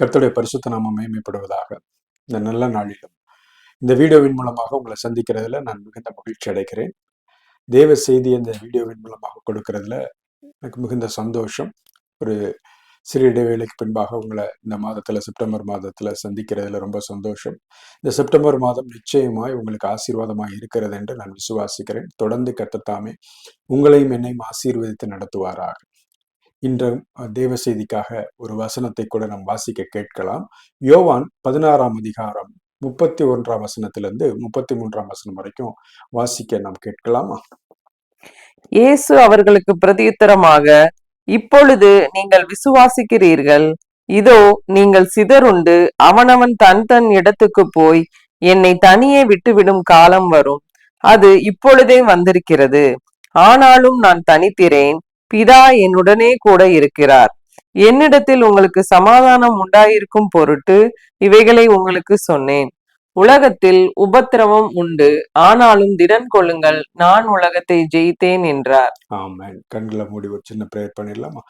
கர்த்தருடைய பரிசுத்த நாமம் மேம்படுவதாக இந்த நல்ல நாளிலும் இந்த வீடியோவின் மூலமாக உங்களை சந்திக்கிறதுல நான் மிகுந்த மகிழ்ச்சி அடைகிறேன். தேவ செய்தி இந்த வீடியோவின் மூலமாக கொடுக்கறதுல எனக்கு மிகுந்த சந்தோஷம். ஒரு சிறு இடைவேளைக்கு பின்பாக உங்களை இந்த மாதத்துல செப்டம்பர் மாதத்துல சந்திக்கிறதுல ரொம்ப சந்தோஷம். இந்த செப்டம்பர் மாதம் நிச்சயமாய் உங்களுக்கு ஆசீர்வாதமாக இருக்கிறது என்று நான் விசுவாசிக்கிறேன். தொடர்ந்து கத்தத்தாமே உங்களையும் என்னையும் ஆசீர்வதித்து நடத்துவாராக. இன்று தேவ செய்திக்காக ஒரு வசனத்தை கூட நாம் வாசிக்க கேட்கலாம். யோவான் பதினாறாம் அதிகாரம் முப்பத்தி ஒன்றாம் வசனத்திலிருந்து முப்பத்தி மூன்றாம் வசனம் வரைக்கும் வாசிக்க நாம் கேட்கலாமா? இயேசு அவர்களுக்கு பிரதியுத்தரமாக இப்பொழுது நீங்கள் விசுவாசிக்கிறீர்கள். இதோ நீங்கள் சிதறுண்டு அவனவன் தன் தன் இடத்துக்கு போய் என்னை தனியே விட்டுவிடும் காலம் வரும். அது இப்பொழுதே வந்திருக்கிறது. ஆனாலும் நான் தனித்திரேன். பிதா என்னுடனே கூட இருக்கிறார். என்னிடத்தில் உங்களுக்கு சமாதானம் உண்டாயிருக்கும் பொருட்டு இவைகளை உங்களுக்கு சொன்னேன். உலகத்தில் உபத்திரவம் உண்டு. ஆனாலும் திடன் கொள்ளுங்கள் நான் உலகத்தை ஜெயித்தேன் என்றார். ஆமாம் கண்களை மூடி ஒரு சின்ன பிரேயர் பண்ணிடலாமா.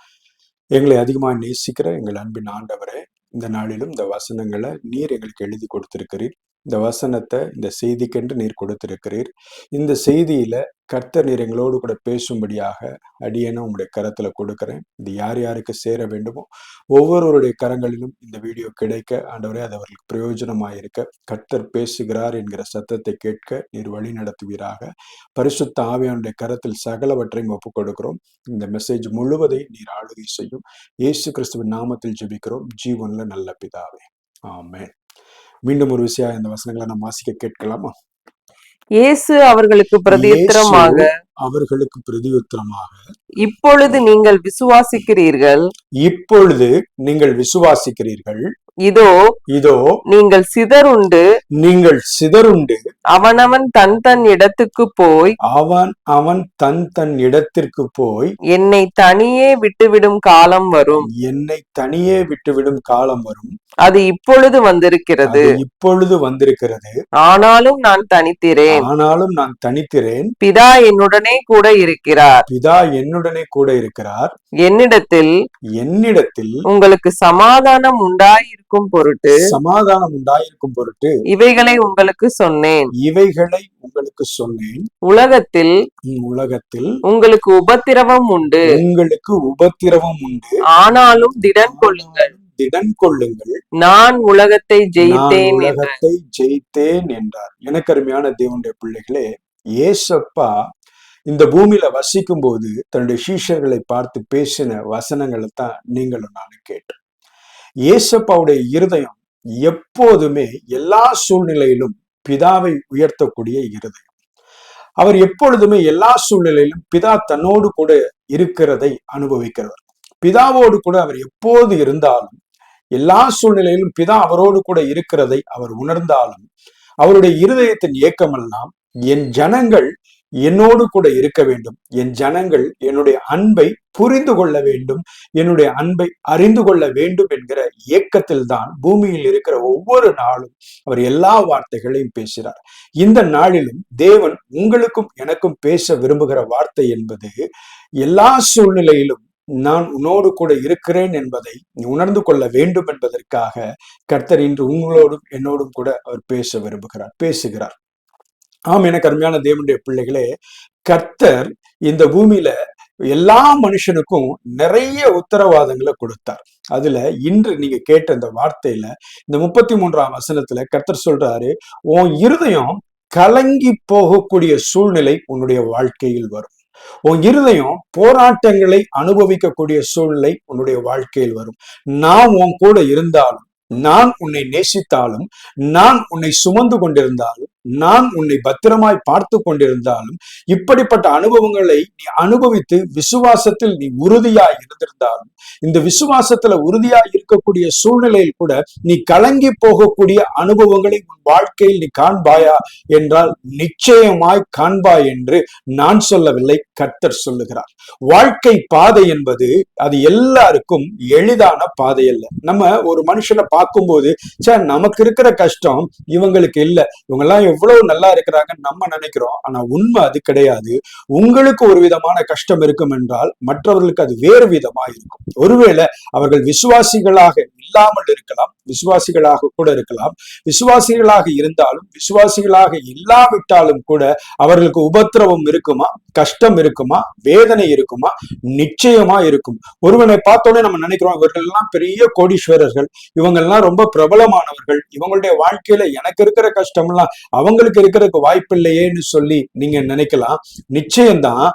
எங்களை அதிகமாக நேசிக்கிற எங்கள் அன்பின் ஆண்டவரே இந்த நாளிலும் இந்த வசனங்களை நீர் எங்களுக்கு எழுதி கொடுத்திருக்கிறீர். இந்த வசனத்தை இந்த செய்திக்கென்று நீர் கொடுத்திருக்கிறீர். இந்த செய்தியில கர்த்தர் நீர் எங்களோடு கூட பேசும்படியாக அடியனை உங்களுடைய கரத்துல கொடுக்கிறேன். இது யார் யாருக்கு சேர வேண்டுமோ ஒவ்வொருவருடைய கரங்களிலும் இந்த வீடியோ கிடைக்க ஆண்டவரே அது அவர்களுக்கு பிரயோஜனமாயிருக்க. கர்த்தர் பேசுகிறார் என்கிற சத்தத்தை கேட்க நீர் வழி நடத்துவீராக. பரிசுத்த ஆவியானுடைய கரத்தில் சகலவற்றையும் ஒப்புக் கொடுக்கிறோம். இந்த மெசேஜ் முழுவதையும் நீர் ஆளுகை செய்யும். இயேசு கிறிஸ்துவின் நாமத்தில் ஜெபிக்கிறோம். ஜீவன்ல நல்ல பிதாவே. ஆமேன். மீண்டும் ஒரு விஷயம் இந்த வசனங்களை நாம் வாசிக்க கேட்கலாமா? இயேசு அவர்களுக்கு பிரதியுத்தரமாக அவர்களுக்கு பிரதியுத்தரமாக இப்பொழுது நீங்கள் விசுவாசிக்கிறீர்கள். இப்பொழுது நீங்கள் விசுவாசிக்கிறீர்கள். இதோ இதோ நீங்கள் சிதறுண்டு நீங்கள் சிதறுண்டு அவனவன் தன் தன் இடத்துக்கு போய் அவன் அவன் தன் தன் இடத்திற்கு போய் என்னை தனியே விட்டுவிடும் காலம் வரும். என்னை தனியே விட்டுவிடும் காலம் வரும். அது இப்பொழுது வந்திருக்கிறது. இப்பொழுது வந்திருக்கிறது. ஆனாலும் நான் தனித்திரேன் ஆனாலும் நான் தனிக்கிறேன் பிதா என்னுடனே கூட இருக்கிறார். பிதா என்னுடனே கூட இருக்கிறார். என்னிடத்தில் என்னிடத்தில் உங்களுக்கு சமாதானம் உண்டாயிருக்கும் பொருட்டு சமாதானம் உண்டாயிருக்கும் பொருட்டு இவைகளை உங்களுக்கு சொன்னேன். இவைகளை உங்களுக்கு சொன்னேன். உலகத்தில் உலகத்தில் உங்களுக்கு உபத்திரவம் உண்டு. உங்களுக்கு உபத்திரவம் உண்டு. ஆனாலும் திடன் கொள்ளுங்கள். திடன் கொள்ளுங்கள். நான் உலகத்தை ஜெயித்தேன் உலகத்தை ஜெயித்தேன் என்றார். எனக்கு அருமையான தேவனுடைய பிள்ளைகளே ஏசப்பா இந்த பூமியில வசிக்கும் போது தன்னுடைய சீஷர்களை பார்த்து பேசின வசனங்களை தான் நீங்களும் நானும் கேட்டோம் ஏசப்பாவுடைய இருதயம் எப்போதுமே எல்லா சூழ்நிலையிலும் பிதாவை உயர்த்தக்கூடிய இருதயம். அவர் எப்பொழுதுமே எல்லா சூழ்நிலையிலும் பிதா தன்னோடு கூட இருக்கிறதை அனுபவிக்கிறவர். பிதாவோடு கூட அவர் எப்போது இருந்தாலும் எல்லா சூழ்நிலையிலும் பிதா அவரோடு கூட இருக்கிறதை அவர் உணர்ந்தாலும் அவருடைய இருதயத்தின் இயக்கமெல்லாம் என் ஜனங்கள் என்னோடு கூட இருக்க வேண்டும். என் ஜனங்கள் என்னுடைய அன்பை புரிந்து கொள்ள வேண்டும். என்னுடைய அன்பை அறிந்து கொள்ள வேண்டும் என்கிற இயக்கத்தில் தான் பூமியில் இருக்கிற ஒவ்வொரு நாளும் அவர் எல்லா வார்த்தைகளையும் பேசுகிறார். இந்த நாளிலும் தேவன் உங்களுக்கும் எனக்கும் பேச விரும்புகிற வார்த்தை என்பது எல்லா சூழ்நிலையிலும் நான் உன்னோடு கூட இருக்கிறேன் என்பதை நீ உணர்ந்து கொள்ள வேண்டும் என்பதற்காக கர்த்தர் இன்று உங்களோடும் என்னோடும் கூட அவர் பேச விரும்புகிறார் பேசுகிறார். ஆம் எனக்கு அருமையான தேவனுடைய பிள்ளைகளே கர்த்தர் இந்த பூமியில எல்லா மனுஷனுக்கும் நிறைய உத்தரவாதங்களை கொடுத்தார். அதுல இன்று நீங்க கேட்ட இந்த வார்த்தையில இந்த முப்பத்தி மூன்றாம் வசனத்துல கர்த்தர் சொல்றாரு உன் இருதயம் கலங்கி போகக்கூடிய சூழ்நிலை உன்னுடைய வாழ்க்கையில் வரும். உன் இருதயம் போராட்டங்களை அனுபவிக்கக்கூடிய சூழ்நிலை உன்னுடைய வாழ்க்கையில் வரும். நான் உன் கூட இருந்தாலும் நான் உன்னை நேசித்தாலும் நான் உன்னை சுமந்து கொண்டிருந்தாலும் நான் உன்னை பத்திரமாய் பார்த்து கொண்டிருந்தாலும் இப்படிப்பட்ட அனுபவங்களை நீ அனுபவித்து விசுவாசத்தில் நீ உறுதியாய் இருந்திருந்தாலும் இந்த விசுவாசத்துல உறுதியாய் இருக்கக்கூடிய சூழ்நிலையில் கூட நீ கலங்கி போகக்கூடிய அனுபவங்களை உன் வாழ்க்கையில் நீ காண்பாயா என்றால் நிச்சயமாய் காண்பாய் என்று நான் சொல்லவில்லை கர்த்தர் சொல்லுகிறார். வாழ்க்கை பாதை என்பது அது எல்லாருக்கும் எளிதான பாதை அல்ல. நம்ம ஒரு மனுஷனை பார்க்கும்போது சார் நமக்கு இருக்கிற கஷ்டம் இவங்களுக்கு இல்லை இவங்கெல்லாம் எவ்வளவு நல்லா இருக்கிறாங்கன்னு நம்ம நினைக்கிறோம். ஆனா உண்மை அது கிடையாது. உங்களுக்கு ஒரு விதமான கஷ்டம் இருக்கும் என்றால் மற்றவர்களுக்கு அது வேறு விதமா இருக்கும். ஒருவேளை அவர்கள் விசுவாசிகளாக இல்லாமல் இருக்கலாம் விசுவாசிகளாக கூட இருக்கலாம். விசுவாசிகளாக இருந்தாலும் விசுவாசிகளாக இல்லாவிட்டாலும் கூட அவர்களுக்கு உபத்திரவம் இருக்குமா? கஷ்டம் இருக்குமா? வேதனை இருக்குமா? நிச்சயமா இருக்கும். ஒருவனை பார்த்தோன்னே நம்ம நினைக்கிறோம் இவர்கள் எல்லாம் பெரிய கோடீஸ்வரர்கள் இவங்க எல்லாம் ரொம்ப பிரபலமானவர்கள் இவங்களுடைய வாழ்க்கையில எனக்கு இருக்கிற கஷ்டம்லாம் அவங்களுக்கு இருக்கிறதுக்கு வாய்ப்பு இல்லையேன்னு சொல்லி நீங்க நினைக்கலாம். நிச்சயம்தான்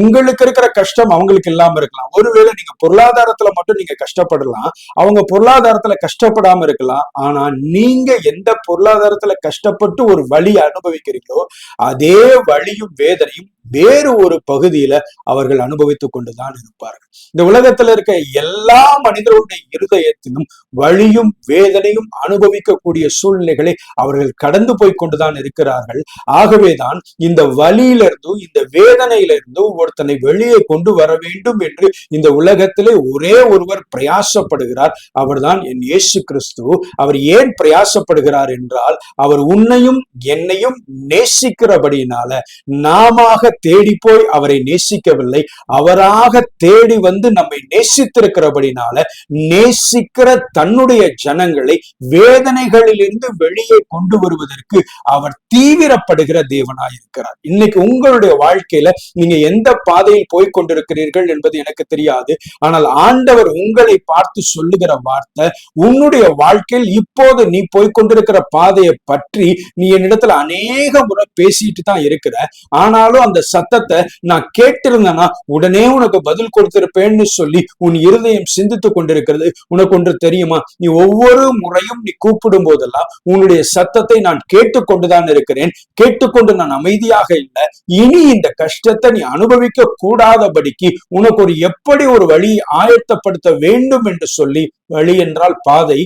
உங்களுக்கு இருக்கிற கஷ்டம் அவங்களுக்கு இல்லாம இருக்கலாம். ஒருவேளை நீங்க பொருளாதாரத்துல மட்டும் நீங்க கஷ்டப்படலாம். அவங்க பொருளாதாரத்துல கஷ்டப்படாம இருக்கலாம். ஆனா நீங்க எந்த பொருளாதாரத்துல கஷ்டப்பட்டு ஒரு வழி அனுபவிக்கிறீங்களோ அதே வழியும் வேதனையும் வேறு ஒரு பகுதியில அவர்கள் அனுபவித்துக் கொண்டுதான் இருப்பார்கள். இந்த உலகத்துல இருக்க எல்லா மனிதர்களுடைய இருதயத்திலும் வழியும் வேதனையும் அனுபவிக்கக்கூடிய சூழ்நிலைகளை அவர்கள் கடந்து போய் கொண்டுதான் இருக்கிறார்கள். ஆகவேதான் இந்த வழியிலிருந்தும் இந்த வேதனையிலிருந்தும் ஒருத்தனை வெளியே கொண்டு வர வேண்டும் என்று இந்த உலகத்திலே ஒரே ஒருவர் பிரயாசப்படுகிறார். அவர்தான் என் இயேசு கிறிஸ்து. அவர் ஏன் பிரயாசப்படுகிறார் என்றால் அவர் உன்னையும் என்னையும் நேசிக்கிறபடியினால நாமாக தேடி போய் அவரை நேசிக்கவில்லை. அவராக தேடி வந்து நம்மை நேசித்திருக்கிறபடினால நேசிக்கிற தன்னுடைய ஜனங்களை வேதனைகளிலிருந்து வெளியே கொண்டு வருவதற்கு அவர் தீவிரப்படுகிற தேவனாயிருக்கிறார். இன்னைக்கு உங்களுடைய வாழ்க்கையில நீங்க எந்த பாதையில் போய் கொண்டிருக்கிறீர்கள் என்பது எனக்கு தெரியாது. ஆனால் ஆண்டவர் உங்களை பார்த்து சொல்லுகிற வார்த்தை உன்னுடைய வாழ்க்கையில் இப்போது நீ போய் கொண்டிருக்கிற பாதையை பற்றி நீ என்னிடத்துல அநேக முறை பேசிட்டு தான் இருக்கிற. ஆனாலும் அந்த சத்தத்தை நான் கேட்டிருந்தேன்னா உடனே உனக்கு பதில் கொடுத்திருப்பேன்னு சொல்லி உன் இருதயம் சிந்தித்துக் கொண்டிருக்கிறது. உனக்கு ஒன்று தெரியுமா? நீ ஒவ்வொரு முறையும் நீ கூப்பிடும் போதெல்லாம் உன்னுடைய சத்தத்தை நான் கேட்டுக்கொண்டுதான் இருக்கிறேன். கேட்டுக்கொண்டு நான் அமைதியாக இல்லை. இனி இந்த கஷ்டத்தை நீ அனுபவிக்க கூடாதபடிக்கு உனக்கு ஒரு எப்படி ஒரு வழி ஆயத்தப்படுத்த வேண்டும் என்று சொல்லி வழி என்றால் பாதை.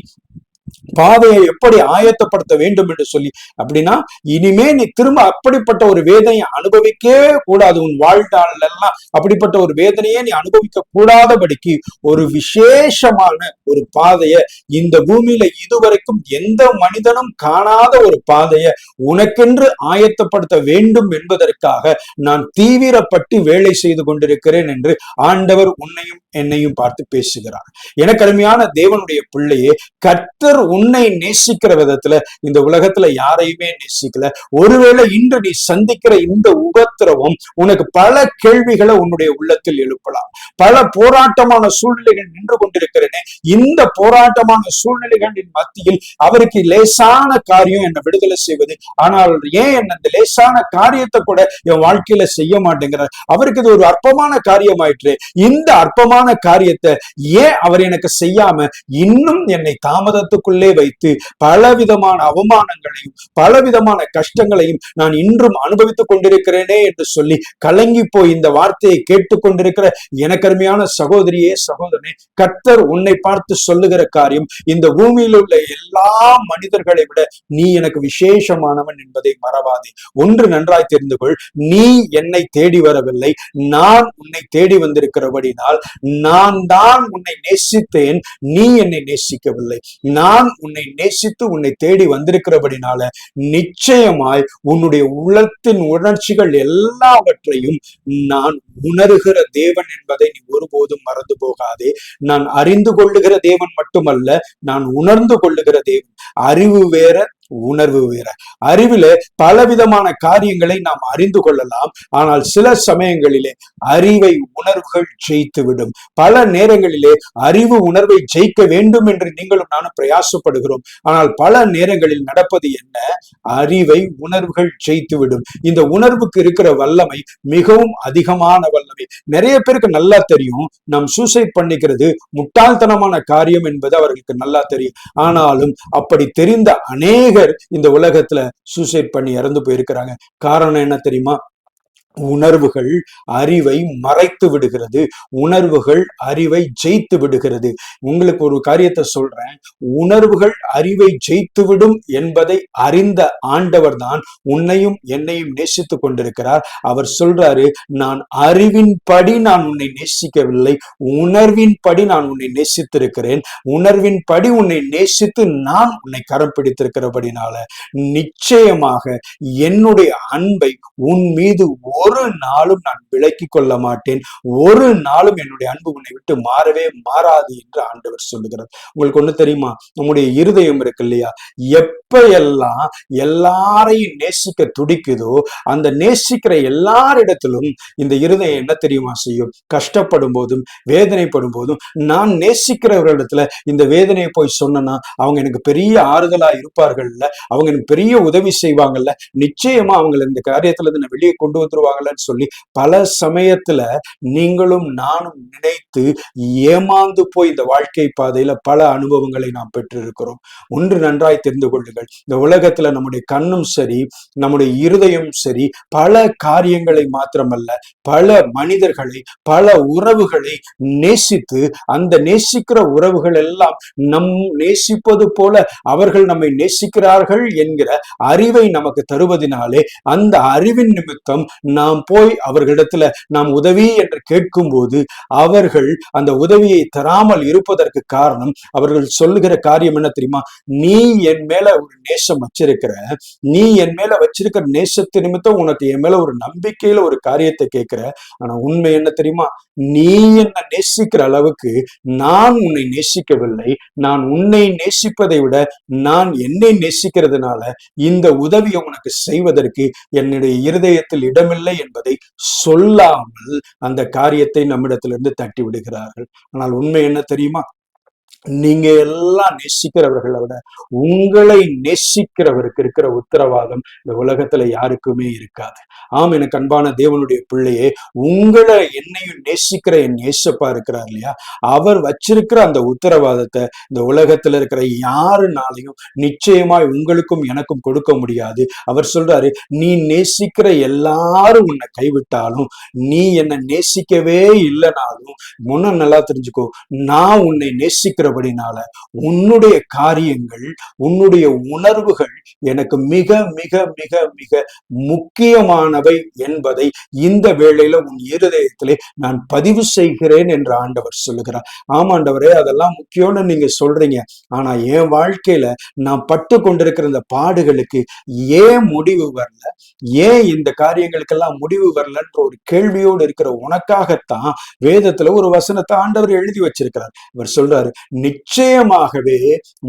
பாதையை எப்படி ஆயத்தப்படுத்த வேண்டும் என்று சொல்லி அப்படின்னா இனிமே நீ திரும்ப அப்படிப்பட்ட ஒரு வேதனையை அனுபவிக்கவே கூடாது. உன் வாழ்நாள் எல்லாம் அப்படிப்பட்ட ஒரு வேதனையை நீ அனுபவிக்க கூடாதபடிக்கு ஒரு விசேஷமான ஒரு பாதைய இந்த பூமியில இதுவரைக்கும் எந்த மனிதனும் காணாத ஒரு பாதைய உனக்கென்று ஆயத்தப்படுத்த வேண்டும் என்பதற்காக நான் தீவிரப்பட்டு வேலை செய்து கொண்டிருக்கிறேன் என்று ஆண்டவர் உன்னையும் என்னையும் பார்த்து பேசுகிறார். எனக்கு அருமையான தேவனுடைய பிள்ளையே கர்த்தர் உன்னை நேசிக்கிற விதத்துல இந்த உலகத்துல யாரையுமே நேசிக்கல. ஒருவேளை இன்று நீ சந்திக்கிற இந்த உபத்திரவம் உனக்கு பல கேள்விகளை உன்னுடைய உள்ளத்தில் எழுப்பலாம். பல போராட்டமான சூழ்நிலைகள் நின்று கொண்டிருக்கிறேனே. இந்த போராட்டமான சூழ்நிலைகளின் மத்தியில் அவருக்கு லேசான காரியம் என்னை விடுதலை செய்வது. ஆனால் ஏன் என்ன இந்த லேசான காரியத்தை கூட என் வாழ்க்கையில செய்ய மாட்டேங்கிறார். அவருக்கு இது ஒரு அற்பமான காரியமாயிற்று. இந்த அற்பமான காரியத்தை ஏன் அவர் எனக்கு செய்யாம இன்னும் என்னை தாமதத்துக்குள்ளே வைத்து பலவிதமான அவமானங்களையும் பலவிதமான கஷ்டங்களையும் நான் இன்றும் அனுபவித்துக் கொண்டிருக்கிறேனே என்று சொல்லி கலங்கி போய் இந்த வார்த்தையை கேட்டுக்கொண்டிருக்கிற எனக்கருமையான சகோதரியே சகோதரனே கர்த்தர் உன்னை பார்த்து சொல்லுகிற காரியம் இந்த பூமியில் உள்ள எல்லா மனிதர்களை விட நீ எனக்கு விசேஷமானவன் என்பதை மறவாதே. ஒன்று நன்றாய் தெரிந்து கொள் நீ என்னை தேடி வரவில்லை நான் உன்னை தேடி வந்திருக்கிறபடினால் நான் தான் உன்னை நேசித்தேன் நீ என்னை நேசிக்கவில்லை. நான் உன்னை நேசித்து உன்னை தேடி வந்திருக்கிறபடினால நிச்சயமாய் உன்னுடைய உள்ளத்தின் உணர்ச்சிகள் எல்லாவற்றையும் நான் உணர்கிற தேவன் என்பதை நீ ஒருபோதும் மறந்து போகாதே. நான் அறிந்து கொள்ளுகிற தேவன் மட்டுமல்ல நான் உணர்ந்து கொள்ளுகிற தேவன். அறிவு வேற உணர்வு வேற. அறிவிலே பலவிதமான காரியங்களை நாம் அறிந்து கொள்ளலாம். ஆனால் சில சமயங்களிலே அறிவை உணர்வுகள் ஜெயித்து விடும். பல நேரங்களிலே அறிவு உணர்வை ஜெயிக்க வேண்டும் என்று நீங்களும் நானும் பிரயாசப்படுகிறோம். ஆனால் பல நேரங்களில் நடப்பது என்ன? அறிவை உணர்வுகள் ஜெயித்து விடும். இந்த உணர்வுக்கு இருக்கிற வல்லமை மிகவும் அதிகமான வல்லமை. நிறைய பேருக்கு நல்லா தெரியும். நாம் சூசைட் பண்ணிக்கிறது முட்டாள்தனமான காரியம் என்பது அவர்களுக்கு நல்லா தெரியும். ஆனாலும் அப்படி தெரிந்த அநேக அநேகர் இந்த உலகத்துல சூசைட் பண்ணி இறந்து போயிருக்கிறாங்க. காரணம் என்ன தெரியுமா? உணர்வுகள் அறிவை மறைத்து விடுகிறது. உணர்வுகள் அறிவை ஜெயித்து விடுகிறது. உங்களுக்கு ஒரு காரியத்தை சொல்றேன். உணர்வுகள் அறிவை ஜெயித்துவிடும் என்பதை அறிந்த ஆண்டவர் தான் உன்னையும் என்னையும் நேசித்துக் கொண்டிருக்கிறார். அவர் சொல்றாரு நான் அறிவின்படி நான் உன்னை நேசிக்கவில்லை. உணர்வின்படி நான் உன்னை நேசித்திருக்கிறேன். உணர்வின்படி உன்னை நேசித்து நான் உன்னை கரம் பிடித்திருக்கிறபடினால நிச்சயமாக என்னுடைய அன்பை உன் மீது ஒரு நாளும் நான் விலக்கி கொள்ள மாட்டேன். ஒரு நாளும் என்னுடைய அன்பு உன்னை விட்டு மாறவே மாறாது என்று ஆண்டவர் சொல்லுகிறார். உங்களுக்கு ஒண்ணு தெரியுமா? நம்முடைய இருதயம் இருக்கு இல்லையா? எப்ப எல்லாம் எல்லாரையும் நேசிக்க துடிக்குதோ அந்த நேசிக்கிற எல்லாரிடத்திலும் இந்த இருதயம் என்ன தெரியுமா செய்யும்? கஷ்டப்படும் போதும் வேதனைப்படும் போதும் நான் நேசிக்கிறவர்களிடத்துல இந்த வேதனையை போய் சொன்னேன்னா அவங்க எனக்கு பெரிய ஆறுதலா இருப்பார்கள்ல அவங்க எனக்கு பெரிய உதவி செய்வாங்கல்ல? நிச்சயமா அவங்களை இந்த காரியத்துல இருந்து நான் வெளியே கொண்டு வந்துருவாங்க. வந்துருவாங்கல்லன்னு சொல்லி பல சமயத்துல நீங்களும் நானும் நினைத்து ஏமாந்து போய் இந்த வாழ்க்கை பாதையில பல அனுபவங்களை நாம் பெற்றிருக்கிறோம். ஒன்று நன்றாய் தெரிந்து கொள்ளுங்கள். இந்த உலகத்துல நம்முடைய கண்ணும் சரி நம்முடைய இருதயம் சரி பல காரியங்களை மாத்திரமல்ல பல மனிதர்களை பல உறவுகளை நேசித்து அந்த நேசிக்கிற உறவுகள் எல்லாம் நம் நேசிப்பது போல அவர்கள் நம்மை நேசிக்கிறார்கள் என்கிற அறிவை நமக்கு தருவதினாலே அந்த அறிவின் நிமித்தம் நாம் போய் அவர்களிடத்துல நாம் உதவி என்று கேட்கும்போது அவர்கள் அந்த உதவியை தராமல் இருப்பதற்கு காரணம் அவர்கள் சொல்லுகிற காரியம் என்ன தெரியுமா? நீ என் மேல ஒரு நேசம் வச்சிருக்கிற நீ என் மேல வச்சிருக்கிற நேசத்து நிமித்தம் உனக்கு என் மேல ஒரு நம்பிக்கையில ஒரு காரியத்தை கேட்கிற. ஆனா உண்மை என்ன தெரியுமா? நீ என்ன நேசிக்கிற அளவுக்கு நான் உன்னை நேசிக்கவில்லை. நான் உன்னை நேசிப்பதை விட நான் என்னை நேசிக்கிறதுனால இந்த உதவியை உனக்கு செய்வதற்கு என்னுடைய இருதயத்தில் இடமில்லை என்பதை சொல்லாமல் அந்த காரியத்தை நம்மிடத்திலிருந்து தட்டி விடுகிறார்கள் ஆனால் உண்மை என்ன தெரியுமா? நீங்க எல்லாம் நேசிக்கிறவர்களை விட உங்களை நேசிக்கிறவருக்கு இருக்கிற உத்தரவாதம் இந்த உலகத்துல யாருக்குமே இருக்காது. ஆம் எனக்கு அன்பான தேவனுடைய பிள்ளையே உங்களை என்னையும் நேசிக்கிற என் நேசப்பா இருக்கிறார் இல்லையா? அவர் வச்சிருக்கிற அந்த உத்தரவாதத்தை இந்த உலகத்துல இருக்கிற யாருனாலையும் நிச்சயமாய் உங்களுக்கும் எனக்கும் கொடுக்க முடியாது. அவர் சொல்றாரு நீ நேசிக்கிற எல்லாரும் உன்னை கைவிட்டாலும் நீ என்னை நேசிக்கவே இல்லைனாலும் முன்ன நல்லா தெரிஞ்சுக்கோ நான் உன்னை நேசிக்கிற இருக்கிறபடினால உன்னுடைய காரியங்கள் உன்னுடைய உணர்வுகள் எனக்கு மிக மிக மிக மிக முக்கியமானவை என்பதை இந்த வேளையில உன் இருதயத்திலே நான் பதிவு செய்கிறேன் என்று ஆண்டவர் சொல்லுகிறார். ஆமாண்டவரே அதெல்லாம் முக்கியம்னு நீங்க சொல்றீங்க. ஆனா என் வாழ்க்கையில நான் பட்டு கொண்டிருக்கிற இந்த பாடுகளுக்கு ஏன் முடிவு வரல? ஏன் இந்த காரியங்களுக்கெல்லாம் முடிவு வரலன்ற ஒரு கேள்வியோடு இருக்கிற உனக்காகத்தான் வேதத்துல ஒரு வசனத்தை ஆண்டவர் எழுதி வச்சிருக்கிறார். இவர் சொல்றாரு நிச்சயமாகவே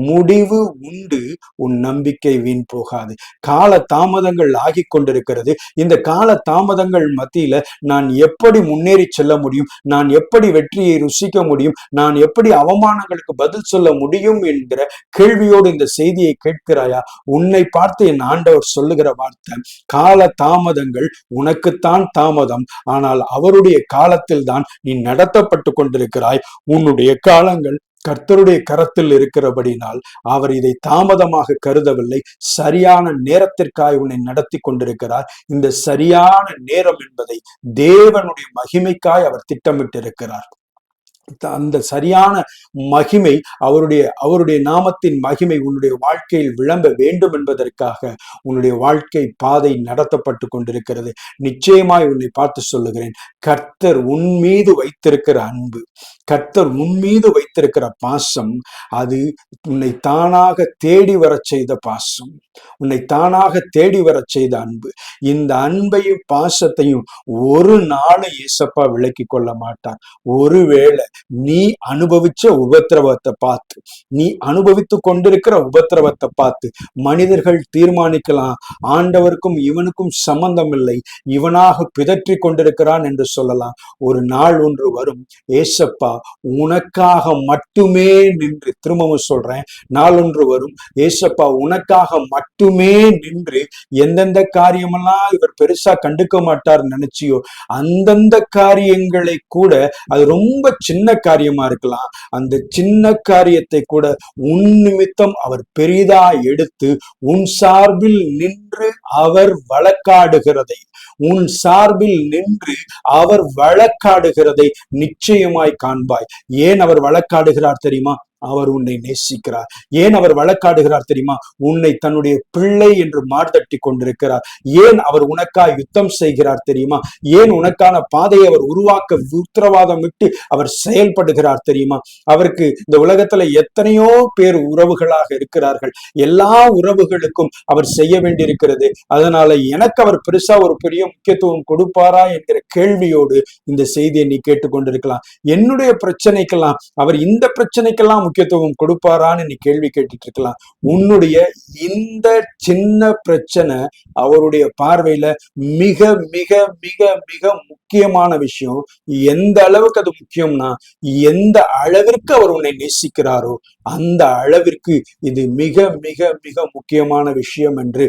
முடிவு உண்டு. உன் நம்பிக்கை வீண் போகாது. கால தாமதங்கள் ஆகி கொண்டிருக்கிறது. இந்த கால தாமதங்கள் மத்தியில நான் எப்படி முன்னேறி செல்ல முடியும்? நான் எப்படி வெற்றியை ருசிக்க முடியும்? நான் எப்படி அவமானங்களுக்கு பதில் சொல்ல முடியும் என்கிற கேள்வியோடு இந்த செய்தியை கேட்கிறாயா? உன்னை பார்த்து என் ஆண்டவர் சொல்லுகிற வார்த்தை கால தாமதங்கள் உனக்குத்தான் தாமதம். ஆனால் அவருடைய காலத்தில் தான் நீ நடத்தப்பட்டு கொண்டிருக்கிறாய். உன்னுடைய காலங்கள் கர்த்தருடைய கரத்தில் இருக்கிறபடினால் அவர் இதை தாமதமாக கருதவில்லை. சரியான நேரத்திற்காய் உன்னை நடத்தி கொண்டிருக்கிறார். இந்த சரியான நேரம் என்பதை தேவனுடைய மகிமைக்காய் அவர் திட்டமிட்டிருக்கிறார். அந்த சரியான மகிமை அவருடைய அவருடைய நாமத்தின் மகிமை உன்னுடைய வாழ்க்கையில் விளம்ப வேண்டும் என்பதற்காக உன்னுடைய வாழ்க்கை பாதை நடத்தப்பட்டு கொண்டிருக்கிறது. நிச்சயமாய் உன்னை பார்த்து சொல்லுகிறேன் கர்த்தர் உன் மீது வைத்திருக்கிற அன்பு கர்த்தர் உன் மீது வைத்திருக்கிற பாசம் அது உன்னை தானாக தேடி வரச் செய்த பாசம் உன்னை தானாக தேடி வரச் செய்த அன்பு. இந்த அன்பையும் பாசத்தையும் ஒரு நாளும் ஏசப்பா விளக்கி கொள்ள மாட்டார். ஒருவேளை நீ அனுபவிச்ச உபத்திரவத்தை பார்த்து நீ அனுபவித்து கொண்டிருக்கிற உபத்திரவத்தை பார்த்து மனிதர்கள் தீர்மானிக்கலாம். ஆண்டவருக்கும் இவனுக்கும் சம்பந்தம் இல்லை இவனாக பிதற்றி கொண்டிருக்கிறான் என்று சொல்லலாம். ஒரு நாள் ஒன்று வரும். ஏசப்பா உனக்காக மட்டுமே நின்று திரும்பவும் சொல்றேன். நாள் ஒன்று வரும். ஏசப்பா உனக்காக மட்டுமே நின்று எந்தெந்த காரியமெல்லாம் இவர் பெருசா கண்டுக்க மாட்டார் நினைச்சியோ அந்தந்த காரியங்களை கூட அது ரொம்ப சின்ன சின்ன காரியமா இருக்கலாம். அந்த சின்ன காரியத்தை கூட உன் நிமித்தம் அவர் பெரிதா எடுத்து உன் சார்பில் நின்று அவர் வழக்காடுகிறதை உன் சார்பில் நின்று அவர் வழக்காடுகிறதை நிச்சயமாய் காண்பாய். ஏன் அவர் வழக்காடுகிறார் தெரியுமா? அவர் உன்னை நேசிக்கிறார். ஏன் அவர் வழக்காடுகிறார் தெரியுமா? உன்னை தன்னுடைய பிள்ளை என்று மார்தட்டி கொண்டிருக்கிறார். ஏன் அவர் உனக்காய் யுத்தம் செய்கிறார் தெரியுமா? ஏன் உனக்கான பாதையை அவர் உருவாக்க உத்தரவாதம் விட்டு அவர் செயல்படுகிறார் தெரியுமா? அவருக்கு இந்த உலகத்துல எத்தனையோ பேர் உறவுகளாக இருக்கிறார்கள். எல்லா உறவுகளுக்கும் அவர் செய்ய வேண்டியிருக்கிறது. அதனால எனக்கு அவர் பெருசா ஒரு பெரிய முக்கியத்துவம் கொடுப்பாரா என்கிற கேள்வியோடு இந்த செய்தியை நீ கேட்டுக்கொண்டிருக்கலாம். என்னுடைய பிரச்சனைக்கெல்லாம் அவர் இந்த பிரச்சனைக்கெல்லாம் முக்கியத்துவம் கொடுப்பாரான்னு நீ கேள்வி கேட்டுட்டு இருக்கலாம். உன்னுடைய இந்த சின்ன பிரச்சனை அவருடைய பார்வையில மிக மிக மிக மிக முக்கியமான விஷயம். எந்த அளவுக்கு அது முக்கியம்னா எந்த அளவிற்கு அவர் உன்னை நேசிக்கிறாரோ அந்த அளவிற்கு இது மிக மிக மிக முக்கியமான விஷயம் என்று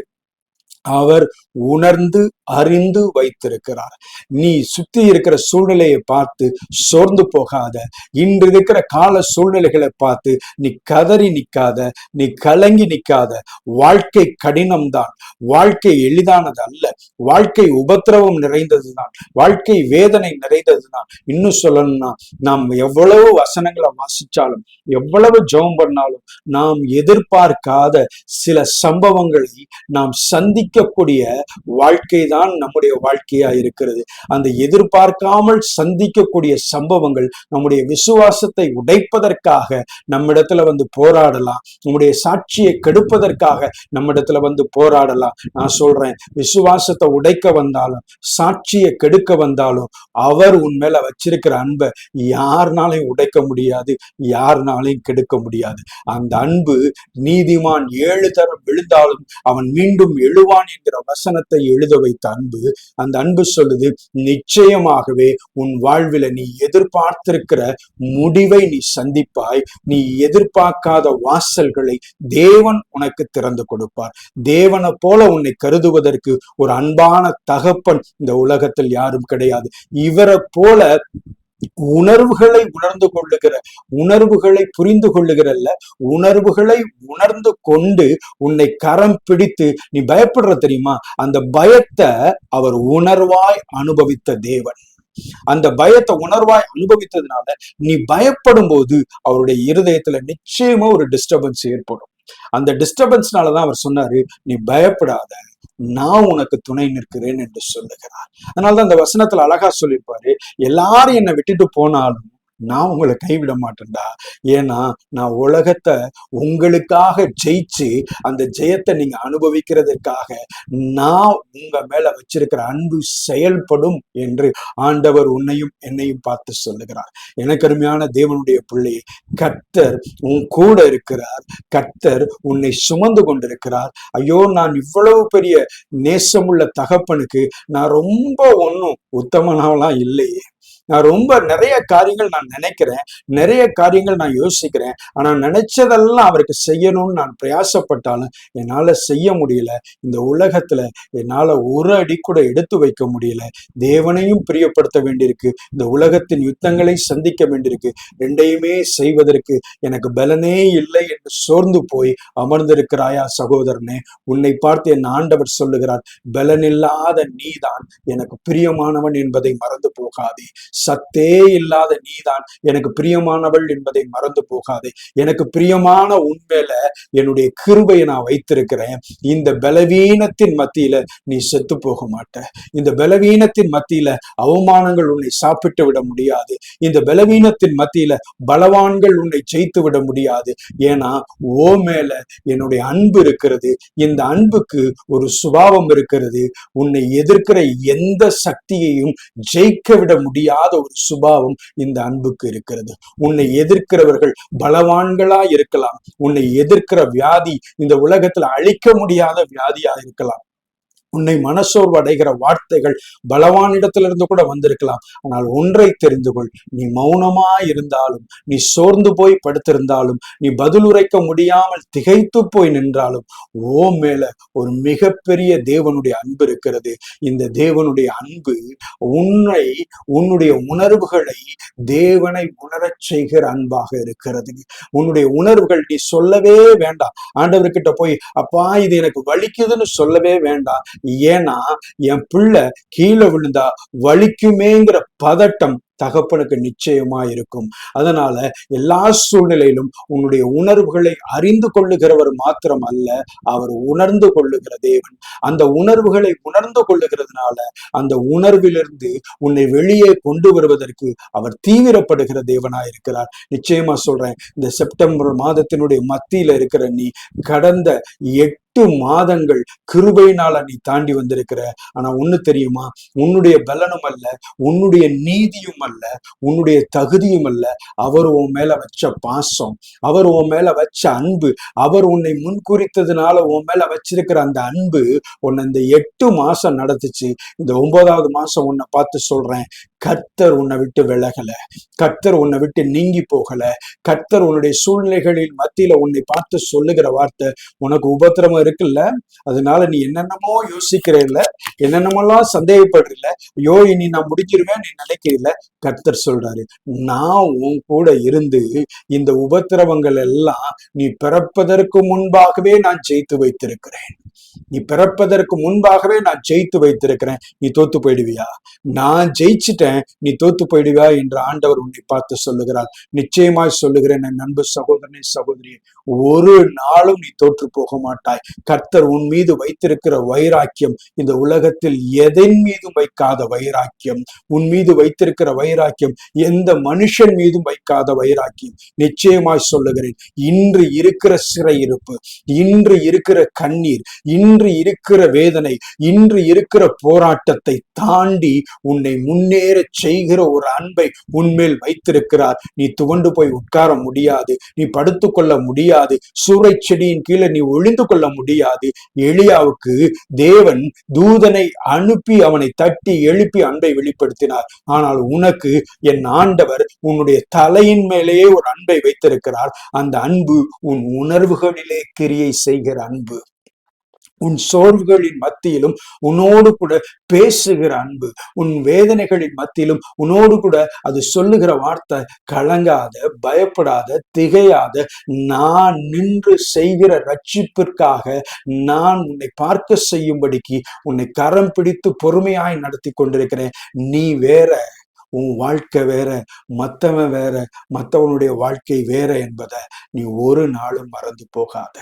அவர் உணர்ந்து அறிந்து வைத்திருக்கிறார். நீ சுத்தி இருக்கிற சூழ்நிலையை பார்த்து சோர்ந்து போகாத. இன்று இருக்கிற கால சூழ்நிலைகளை பார்த்து நீ கதறி நிக்காத நீ கலங்கி நிக்காத. வாழ்க்கை கடினம்தான். வாழ்க்கை எளிதானது அல்ல. வாழ்க்கை உபத்திரவம் நிறைந்ததுதான். வாழ்க்கை வேதனை நிறைந்ததுதான். இன்னும் சொல்லணும்னா நாம் எவ்வளவு வசனங்களை வாசிச்சாலும் எவ்வளவு ஜெபம் பண்ணாலும் நாம் எதிர்பார்க்காத சில சம்பவங்களை நாம் சந்திக்கக்கூடிய வாழ்க்கை தான் நம்முடைய வாழ்க்கையா இருக்கிறது. அந்த எதிர்பார்க்காமல் சந்திக்கக்கூடிய சம்பவங்கள் நம்முடைய விசுவாசத்தை உடைப்பதற்காக நம்மிடத்துல வந்து போராடலாம். நம்முடைய சாட்சியை கெடுப்பதற்காக நம்மிடத்துல வந்து போராடலாம். நான் சொல்றேன் விசுவாசத்தை உடைக்க வந்தாலும் சாட்சியை கெடுக்க வந்தாலும் அவர் உன் மேல வச்சிருக்கிற அன்பை யாருனாலையும் உடைக்க முடியாது யாருனாலையும் கெடுக்க முடியாது. அந்த அன்பு நீதிமான் ஏழு தரம் விழுந்தாலும் அவன் மீண்டும் எழுவான் நான் என்கிற வசனத்தை எழுத வைத்த அன்பு அந்த அன்பு சொல்லுது நிச்சயமாகவே உன் வாழ்வில நீ எதிர்பார்த்திருக்கிற முடிவை நீ சந்திப்பாய். நீ எதிர்பார்க்காத வாசல்களை தேவன் உனக்கு திறந்து கொடுப்பார். தேவனை போல உன்னை கருதுவதற்கு ஒரு அன்பான தகப்பன் இந்த உலகத்தில் யாரும் கிடையாது. இவரை போல உணர்வுகளை உணர்ந்து கொள்ளுகிற உணர்வுகளை புரிந்து கொள்ளுகிறல்ல உணர்வுகளை உணர்ந்து கொண்டு உன்னை கரம் பிடித்து நீ பயப்படுற தெரியுமா? அந்த பயத்தை அவர் உணர்வாய் அனுபவித்த தேவன். அந்த பயத்தை உணர்வாய் அனுபவித்ததுனால நீ பயப்படும் போது அவருடைய இருதயத்துல நிச்சயமா ஒரு டிஸ்டர்பன்ஸ் ஏற்படும். அந்த டிஸ்டர்பன்ஸ்னாலதான் அவர் சொன்னாரு நீ பயப்படாத. நான் உனக்கு துணை நிற்கிறேன் என்று சொல்லுகிறார். அதனால்தான் அந்த வசனத்துல அழகா சொல்லியிருப்பாரு எல்லாரும் என்னை விட்டுட்டு போனாலும் நான் உங்களை கைவிட மாட்டேன்டா. ஏன்னா நான் உலகத்தை உங்களுக்காக ஜெயிச்சு அந்த ஜெயத்தை நீங்க அனுபவிக்கிறதுக்காக நான் உங்க மேல வச்சிருக்கிற அன்பு செயல்படும் என்று ஆண்டவர் உன்னையும் என்னையும் பார்த்து சொல்லுகிறார். எனக்கு அருமையான தேவனுடைய பிள்ளை கர்த்தர் உன் கூட இருக்கிறார். கர்த்தர் உன்னை சுமந்து கொண்டிருக்கிறார். ஐயோ நான் இவ்வளவு பெரிய நேசமுள்ள தகப்பனுக்கு நான் ரொம்ப ஒன்றும் உத்தமனாவெல்லாம் இல்லையே. நான் ரொம்ப நிறைய காரியங்கள் நான் நினைக்கிறேன். நிறைய காரியங்கள் நான் யோசிக்கிறேன். ஆனா நினைச்சதெல்லாம் அவருக்கு செய்யணும்னு நான் பிரயாசப்பட்டாலும் என்னால செய்ய முடியல. இந்த உலகத்துல என்னால ஒரு அடி கூட எடுத்து வைக்க முடியல. தேவனையும் பிரியப்படுத்த வேண்டியிருக்கு. இந்த உலகத்தின் யுத்தங்களை சந்திக்க வேண்டியிருக்கு. ரெண்டையுமே செய்வதற்கு எனக்கு பலனே இல்லை என்று சோர்ந்து போய் அமர்ந்திருக்கிறாயா சகோதரனே? உன்னை பார்த்து என் ஆண்டவர் சொல்லுகிறார் பலனில்லாத நீதான் எனக்கு பிரியமானவன் என்பதை மறந்து போகாதே. சத்தே இல்லாத நீதான். எனக்கு பிரியமானவள் என்பதை மறந்து போகாதே. எனக்கு பிரியமான உண்மையில என்னுடைய கிருபையை நான் வைத்திருக்கிறேன். இந்த பலவீனத்தின் மத்தியில நீ செத்து போக மாட்ட. இந்த பலவீனத்தின் மத்தியில அவமானங்கள் உன்னை சாப்பிட்டு விட முடியாது. இந்த பலவீனத்தின் மத்தியில பலவான்கள் உன்னை ஜெயித்து விட முடியாது. ஏன்னா ஓ மேல என்னுடைய அன்பு இருக்கிறது. இந்த அன்புக்கு ஒரு சுபாவம் இருக்கிறது. உன்னை எதிர்க்கிற எந்த சக்தியையும் ஜெயிக்க விட முடியாது ஒரு சுபாவம் இந்த அன்புக்கு இருக்கிறது. உன்னை எதிர்க்கிறவர்கள் பலவான்களா இருக்கலாம். உன்னை எதிர்க்கிற வியாதி இந்த உலகத்துல அழிக்க முடியாத வியாதியா இருக்கலாம். உன்னை மனசோர்வு அடைகிற வார்த்தைகள் பலவானிடத்திலிருந்து கூட வந்திருக்கலாம். ஆனால் ஒன்றை தெரிந்து கொள். நீ மௌனமா இருந்தாலும் நீ சோர்ந்து போய் படுத்திருந்தாலும் நீ பதில் உரைக்க முடியாமல் திகைத்து போய் நின்றாலும் ஓ மேல ஒரு மிகப்பெரிய தேவனுடைய அன்பு இருக்கிறது. இந்த தேவனுடைய அன்பு உன்னை உன்னுடைய உணர்வுகளை தேவனை உணரச் செய்கிற அன்பாக இருக்கிறது. உன்னுடைய உணர்வுகள் நீ சொல்லவே வேண்டாம். ஆண்டவர்கிட்ட போய் அப்பா இது எனக்கு வலிக்குதுன்னு சொல்லவே வேண்டாம். ஏன்னா என் பிள்ளை கீழே விழுந்தா வலிக்குமேங்கிற பதட்டம் தகப்பனுக்கு நிச்சயமா இருக்கும். அதனால எல்லா சூழ்நிலையிலும் உன்னுடைய உணர்வுகளை அறிந்து கொள்ளுகிறவர் மாத்திரம் அல்ல அவர் உணர்ந்து கொள்ளுகிற தேவன். அந்த உணர்வுகளை உணர்ந்து கொள்ளுகிறதுனால அந்த உணர்விலிருந்து உன்னை வெளியே கொண்டு வருவதற்கு அவர் தீவிரப்படுகிற தேவனா இருக்கிறார். நிச்சயமா சொல்றேன் இந்த செப்டம்பர் மாதத்தினுடைய மத்தியில இருக்கிற நீ கடந்த எட்டு மாதங்கள் கிருபையினால நீ தாண்டி வந்திருக்கிற. ஆனா ஒண்ணு தெரியுமா? உன்னுடைய பலனும் அல்ல உன்னுடைய நீதியும் அல்ல உன்னுடைய தகுதியும் அல்ல. அவர் உன் மேல வச்ச பாசம் அவர் உன் மேல வச்ச அன்பு அவர் உன்னை முன்குறித்ததுனால உன் மேல வச்சிருக்கிற அந்த அன்பு உன்னை இந்த எட்டு மாசம் நடத்துச்சு. இந்த ஒன்பதாவது மாசம் உன்னை பார்த்து சொல்றேன். கர்த்தர் உன்னை விட்டு விலகல. கர்த்தர் உன்னை விட்டு நீங்கி போகல. கர்த்தர் உன்னுடைய சூழ்நிலைகளில் மத்தியில உன்னை பார்த்து சொல்லுகிற வார்த்தை உனக்கு உபத்திரமம் இருக்குல்ல? அதனால நீ என்னென்னமோ யோசிக்கிற இல்ல. என்னென்னமோலாம் சந்தேகப்படுறல ஐயோ இனி நான் முடிஞ்சிருவேன் நீ நினைக்கிறீல்ல கர்த்தர் சொல்றாரு நான் உன் கூட இருந்து இந்த உபத்திரவங்கள் எல்லாம் நீ பிறப்பதற்கு முன்பாகவே நான் ஜெயித்து வைத்திருக்கிறேன். நீ பிறப்பதற்கு முன்பாகவே நான் ஜெயித்து வைத்திருக்கிறேன். நீ தோத்து போயிடுவியா? நான் ஜெயிச்சிட்டேன். நீ தோத்து போயிடுவியா? என்று ஆண்டவர் உன்னை பார்த்து சொல்லுகிறார். நிச்சயமாய் சொல்லுகிறேன் என் நண்பு சகோதரனே சகோதரி ஒரு நாளும் நீ தோற்று போக மாட்டாய். கர்த்தர் உன் மீது வைத்திருக்கிற வைராக்கியம் இந்த உலகத்தில் எதன் மீதும் வைக்காத வைராக்கியம் உன் மீது வைத்திருக்கிற வைராக்கியம் எந்த மனுஷன் மீதும் வைக்காத வைராக்கியம். நிச்சயமாய் சொல்லுகிறேன் இன்று இருக்கிற சிறையிருப்பு இன்று இருக்கிற கண்ணீர் இன்று இருக்கிற வேதனை இன்று இருக்கிற போராட்டத்தை தாண்டி உன்னை முன்னேற செய்கிற ஒரு அன்பை உன்மேல் வைத்திருக்கிறார். நீ துவண்டு போய் உட்கார முடியாது நீ படுத்து கொள்ள முடியாது சூறை செடியின் கீழே நீ ஒளிந்து கொள்ள முடியாது. எளியாவுக்கு தேவன் தூதனை அனுப்பி அவனை தட்டி எழுப்பி அன்பை வெளிப்படுத்தினார். ஆனால் உனக்கு என் ஆண்டவர் உன்னுடைய தலையின் மேலேயே ஒரு அன்பை வைத்திருக்கிறார். அந்த அன்பு உன் உணர்வுகளிலே கிரியை செய்கிற அன்பு. உன் சோர்வுகளின் மத்தியிலும் உன்னோடு கூட பேசுகிற அன்பு உன் வேதனைகளின் மத்தியிலும் உன்னோடு கூட அது சொல்லுகிற வார்த்தை கலங்காத பயப்படாத திகையாத நான் நின்று செய்கிற ரட்சிப்பிற்காக நான் உன்னை பார்க்க செய்யும்படிக்கு உன்னை கரம் பிடித்து பொறுமையாய் நடத்தி கொண்டிருக்கிறேன். நீ வேற. உன் வாழ்க்கை வேற மத்தவன் வேற மத்தவனுடைய வாழ்க்கை வேற என்பதை நீ ஒரு நாளும் மறந்து போகாத.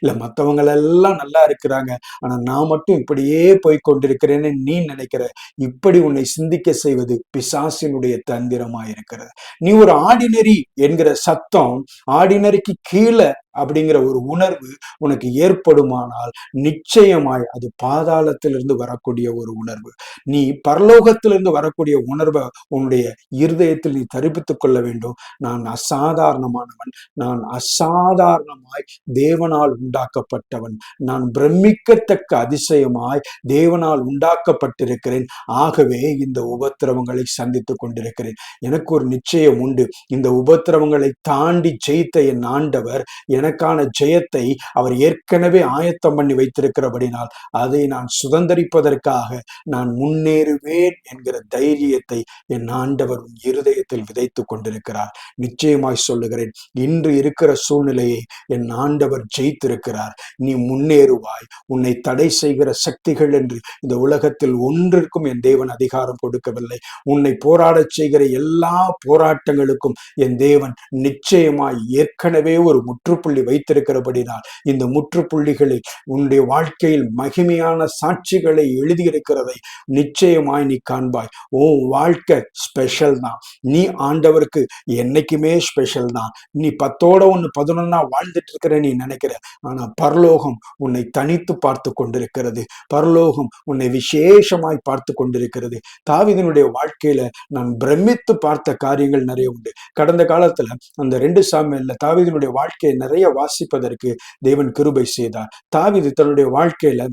இல்ல மற்றவங்களெல்லாம் நல்லா இருக்கிறாங்க. ஆனா நான் மட்டும் இப்படியே போய் கொண்டிருக்கிறேன்னு நீ நினைக்கிற இப்படி உன்னை சிந்திக்க செய்வது பிசாசினுடைய தந்திரமா இருக்கிறது நீ ஒரு ஆர்டினரி என்கிற சத்தம் ஆர்டினரிக்கு கீழே அப்படிங்கிற ஒரு உணர்வு உனக்கு ஏற்படுமானால் நிச்சயமாய் அது பாதாளத்திலிருந்து வரக்கூடிய ஒரு உணர்வு. நீ பரலோகத்திலிருந்து வரக்கூடிய உணர்வை உன்னுடைய இருதயத்தில் நீ தரிப்பித்துக் கொள்ள வேண்டும். நான் அசாதாரணமானவன். நான் அசாதாரணமாய் தேவனால் உண்டாக்கப்பட்டவன். நான் பிரமிக்கத்தக்க அதிசயமாய் தேவனால் உண்டாக்கப்பட்டிருக்கிறேன். ஆகவே இந்த உபத்திரவங்களை சந்தித்துக் கொண்டிருக்கிறேன். எனக்கு ஒரு நிச்சயம் உண்டு. இந்த உபத்திரவங்களை தாண்டி ஜெயித்த என் ஆண்டவர் எனக்கான ஜெயத்தை அவர் ஏற்கனவே ஆயத்தம் பண்ணி வைத்திருக்கிறபடினால் அதை நான் சுதந்திரிப்பதற்காக நான் முன்னேறுவேன் என்கிற தைரியத்தை என் ஆண்டவர் இருதயத்தில் விதைத்துக் கொண்டிருக்கிறார். நிச்சயமாய் சொல்லுகிறேன் இன்று இருக்கிற சூழ்நிலையை என் ஆண்டவர் ஜெயித்திருக்கிறார். நீ முன்னேறுவாய். உன்னை தடை செய்கிற சக்திகள் என்று இந்த உலகத்தில் ஒன்றிற்கும் என் தேவன் அதிகாரம் கொடுக்கவில்லை. உன்னை போராடச் செய்கிற எல்லா போராட்டங்களுக்கும் என் தேவன் நிச்சயமாய் ஏற்கனவே ஒரு முற்றுப்புள்ளி வைத்திருக்கிறபடினால் இந்த முற்றுப்புள்ளிகளில் உன்னுடைய வாழ்க்கையில் மகிமையான சாட்சிகளை எழுதியிருக்கிறதை நிச்சயமாய் நீ காண்பாய். உன் வாழ்க்கை ஸ்பெஷல் தான். நீ ஆண்டவருக்கு என்னைக்குமே ஸ்பெஷல் தான். நீ பத்தோட ஒன்று பதினொன்னா வாழ்ந்துட்டு இருக்கிற நீ நினைக்கிற. ஆனா பரலோகம் உன்னை தனித்து பார்த்து கொண்டிருக்கிறது. பரலோகம் உன்னை விசேஷமாய் பார்த்து கொண்டிருக்கிறது. தாவிதனுடைய வாழ்க்கையில நான் பிரமித்து பார்த்த காரியங்கள் நிறைய உண்டு. கடந்த காலத்துல அந்த ரெண்டு சாமியில் தாவிதனுடைய வாழ்க்கையை நிறைய வாசிப்பதற்கு தேவன் கிருபை செய்தார். தாவிது தன்னுடைய வாழ்க்கையில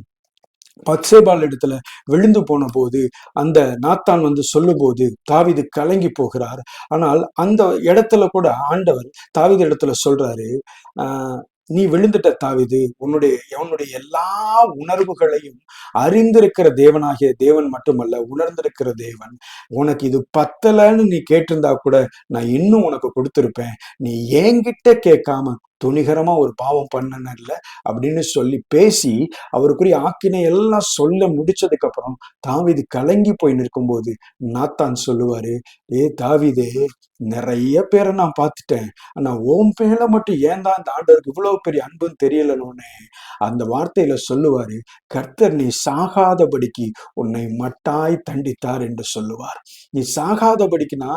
பத்சேபால் இடத்துல விழுந்து போன போது அந்த நாத்தான் வந்து சொல்லும்போது தாவிது கலங்கி போகிறார். ஆனால் அந்த இடத்துல கூட ஆண்டவர் தாவீது இடத்துல சொல்றாரு ஆஹ் நீ விழுந்துட்ட தாவிது உன்னுடைய உன்னுடைய எல்லா உணர்வுகளையும் அறிந்திருக்கிற தேவனாகிய தேவன் மட்டுமல்ல உணர்ந்திருக்கிற தேவன் உனக்கு இது பத்தலைன்னு நீ கேட்டிருந்தா கூட நான் இன்னும் உனக்கு கொடுத்திருப்பேன். நீ என்கிட்ட கேட்காம துணிகரமா ஒரு பாவம் பண்ணனல்ல அப்படின்னு சொல்லி பேசி அவருக்குரிய ஆக்கினை எல்லாம் சொல்ல முடிச்சதுக்கு அப்புறம் தாவீது கலங்கி போய் நிற்கும்போது நாத்தான் சொல்லுவாரு ஏ தாவிதே நிறைய பேரை நான் பார்த்துட்டேன். ஆனா ஓம் மேல மட்டும் ஏன் தான் இந்த ஆண்டவருக்கு இவ்வளவு பெரிய அன்புன்னு தெரியலனோனே அந்த வார்த்தையில சொல்லுவாரு கர்த்தர் நீ சாகாதபடிக்கு உன்னை மட்டாய் தண்டித்தார் என்று சொல்லுவார். நீ சாகாதபடிக்குனா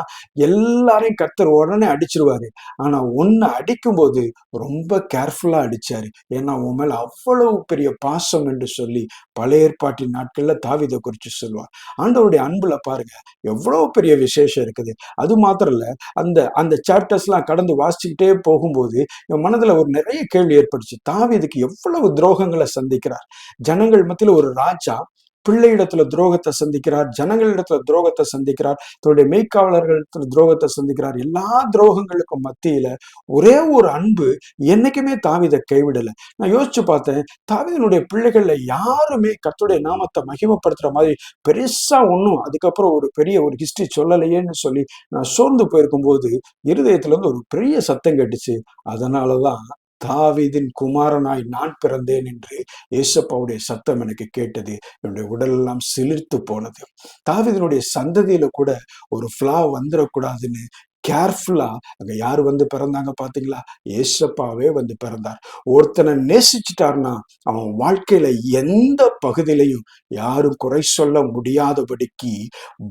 எல்லாரையும் கர்த்தர் உடனே அடிச்சிருவாரு. ஆனா உன்னை அடிக்கும்போது ரொம்ப கேர்ஃபுல்லா அடிச்சாரு. ஏன்னா உன் மேல அவ்வளவு பெரிய பாசம் என்று சொல்லி பழைய ஏற்பாட்டின் நாட்கள்ல தாவிதை குறிச்சு சொல்லுவார். ஆண்டவருடைய அன்புல பாருங்க எவ்வளவு பெரிய விசேஷம் இருக்குது. அது மாத்திரம் இல்ல அந்த அந்த சாப்டர்ஸ்லாம் கடந்து வாசிச்சுக்கிட்டே போகும்போது என் மனதுல ஒரு நிறைய கேள்வி ஏற்பட்டுச்சு. தாவீதுக்கு எவ்வளவு துரோகங்களை சந்திக்கிறார்? ஜனங்கள் மத்தியில ஒரு ராஜா பிள்ளையிடத்துல துரோகத்தை சந்திக்கிறார் ஜனங்களிடத்துல துரோகத்தை சந்திக்கிறார் தன்னுடைய மெய்க்காவலர்களிடத்துல துரோகத்தை சந்திக்கிறார். எல்லா துரோகங்களுக்கும் மத்தியில ஒரே ஒரு அன்பு என்னைக்குமே தாவிதை கைவிடல. நான் யோசிச்சு பார்த்தேன் தாவிதனுடைய பிள்ளைகள்ல யாருமே கத்துடைய நாமத்தை மகிமப்படுத்துற மாதிரி பெருசா ஒன்றும் அதுக்கப்புறம் ஒரு பெரிய ஒரு ஹிஸ்டரி சொல்லலையேன்னு சொல்லி நான் சோர்ந்து போயிருக்கும் போது இருதயத்துல இருந்து ஒரு பெரிய சத்தம் கேட்டுச்சு. அதனாலதான் தாவீதின் குமாரனாய் நான் பிறந்தேன் என்று ஏசப்பாவுடைய சத்தம் எனக்கு கேட்டது. என்னுடைய உடலெல்லாம் சிலிர்த்து போனது. தாவிதனுடைய சந்ததியில கூட ஒரு ஃப்ளா வந்துடக்கூடாதுன்னு கேர்ஃபுல்லா அங்க யார் வந்து பிறந்தாங்க பாத்தீங்களா? ஏசப்பாவே வந்து பிறந்தார். ஒருத்தனை நேசிச்சிட்டார்னா அவன் வாழ்க்கையில எந்த பகுதியிலையும் யாரும் குறை சொல்ல முடியாதபடிக்கு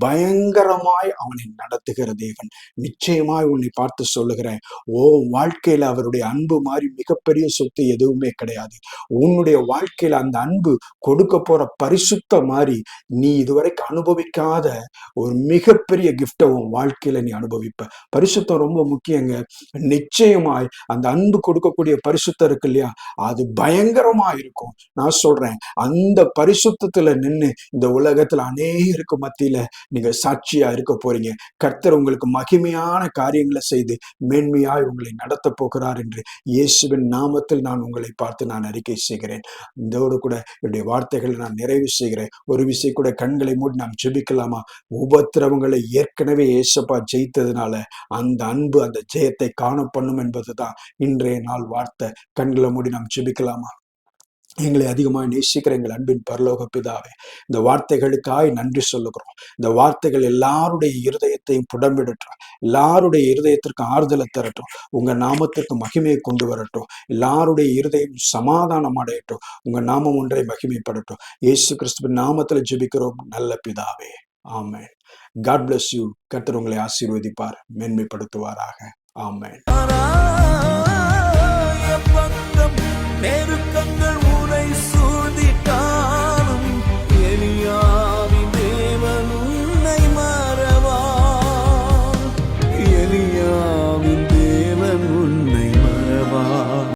பயங்கரமாய் அவனை நடத்துகிற தேவன். நிச்சயமாய் உன்னை பார்த்து சொல்லுகிறேன். ஓ வாழ்க்கையில அவருடைய அன்பு மாதிரி மிகப்பெரிய சொத்து எதுவுமே கிடையாது. உன்னுடைய வாழ்க்கையில அந்த அன்பு கொடுக்க போற பரிசுத்த மாதிரி நீ இதுவரைக்கும் அனுபவிக்காத ஒரு மிகப்பெரிய கிஃப்டை உன் வாழ்க்கையில நீ அனுபவிப்ப. பரிசுத்தம் ரொம்ப முக்கியங்க. நிச்சயமாய் அந்த அன்பு கொடுக்கக்கூடிய பரிசுத்தம் இருக்கு இல்லையா? அது பயங்கரமா இருக்கும். நான் சொல்றேன் அந்த பரிசுத்தத்துல நின்னு இந்த உலகத்துல அநேகருக்கு மத்தியில நீங்க சாட்சியா இருக்க போறீங்க. கர்த்தர் உங்களுக்கு மகிமையான காரியங்களை செய்து மேன்மையாய் உங்களை நடத்த போகிறார் என்று இயேசுவின் நாமத்தில் நான் உங்களை பார்த்து நான் அறிக்கை செய்கிறேன். இதோடு கூட என்னுடைய வார்த்தைகளை நான் நிறைவு செய்கிறேன். ஒரு விஷயம் கூட கண்களை மூடி நாம் ஜெபிக்கலாமா? உபத்திரவங்களை ஏற்கனவே ஏசப்பா ஜெயித்ததுனால அந்த அன்பு அந்த ஜெயத்தை காண பண்ணும் என்பதுதான் இன்றைய நாள் வார்த்தை. கண்களை மூடி நாம் ஜெபிக்கலாமா? எங்களை அதிகமாக நேசிக்கிற எங்கள் அன்பின் பரலோக பிதாவே இந்த வார்த்தைகளுக்காய் நன்றி சொல்லுகிறோம். இந்த வார்த்தைகள் எல்லாருடைய இருதயத்தையும் புடம்பிடட்டும். எல்லாருடைய இருதயத்திற்கு ஆறுதலை தரட்டும். உங்க நாமத்திற்கு மகிமையை கொண்டு வரட்டும். எல்லாருடைய இருதயம் சமாதானம் அடையட்டும். உங்க நாமம் ஒன்றை மகிமைப்படட்டும். இயேசு கிறிஸ்துவின் நாமத்தில் ஜெபிக்கிறோம். நல்ல பிதாவே. ஆமென். காட் பிளஸ் யூ கர்த்தர் உங்களை ஆசீர்வதிப்பார். மேன்மைப்படுத்துவாராக. ஆமேன்.